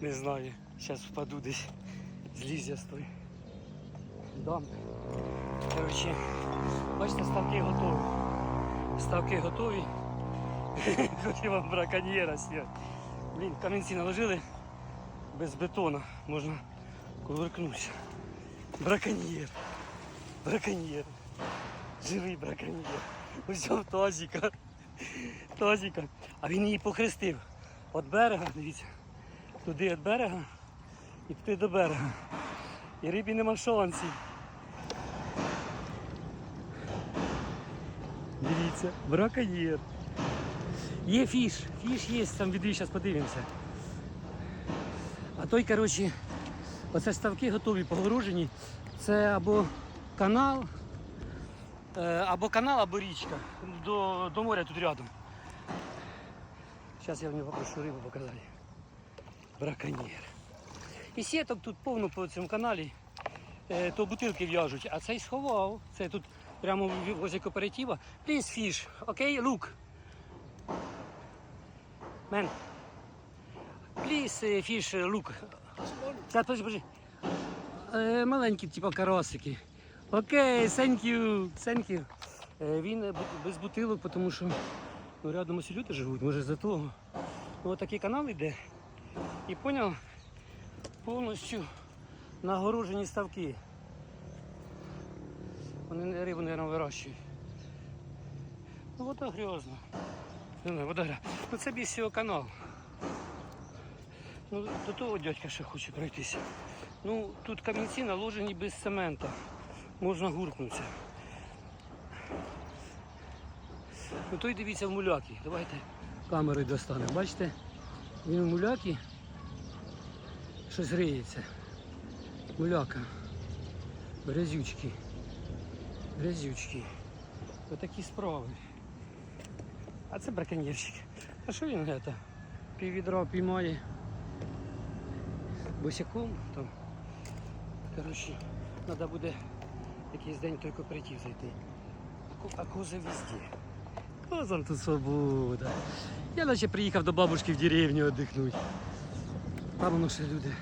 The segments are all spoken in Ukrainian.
Не знаю. Зараз впаду десь. Зліз я з той. Дам. Коротше, бачите, ставки готові. Ставки готові. Хотів вам браконьєра зняти. Блін, камінці наложили без бетона. Можна кувыркнутися. Браконьєр. Браконьєр. Живий браконьєр. Узяв тазіка. Тазіка. А він її похрестив. От берега, дивіться. Туди від берега і туди до берега. І рибі нема шансів. Дивіться, браконьєр. Є фіш, фіш є, там відвій, зараз подивимося. А той, коротше, оце ставки готові, погорожені. Це або канал, е, або канал, або річка. До, до моря тут рядом. Зараз я в нього попрошу рибу показати. Браконьєр. І сіток тут повно по цьому каналі. Е, то бутилки в'яжуть, а цей сховав. Це тут прямо возле кооператива. Please fish, окей, look. Man. Please fish, look. Зараз, подожди, подожди. Е, маленькі, типу карасики. Окей, thank you, thank you. Е, він без бутилок, тому що ну, рядом усі люди живуть, може за того. Ну, такий канал йде. І поняв, повністю нагорожені ставки. Вони рибу, мабуть, вирощують. Ну, вода грязна. Не вода грязна. Ну це більш всього канал. Ну, до того дядька ще хоче пройтися. Ну, тут камінці наложені без цемента. Можна гуркнутися. Ну той дивіться в муляки. Давайте камерою достанемо. Бачите? Він муляки щось гриється. Муляка. Грязючки. Грязючки. Отакі справи. А це браконьєрщик. А що він это? Піввідра піймає босяком там. Коротше, треба буде якийсь день той кооператив зайти. А ко- А кози везде. Козам тут свобода. Я наче приїхав до бабушки в деревню віддихнути. Там воно ще люди.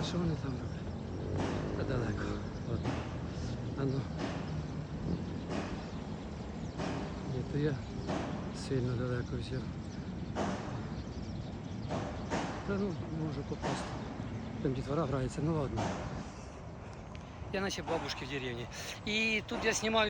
А що вони там роблять? Та далеко. Ладно. А ну. Ні, то я сильно далеко взяв. Та ну, можу попасти. Там дітвора грається, ну ладно. Я наче бабушки в деревні. І тут я знімаю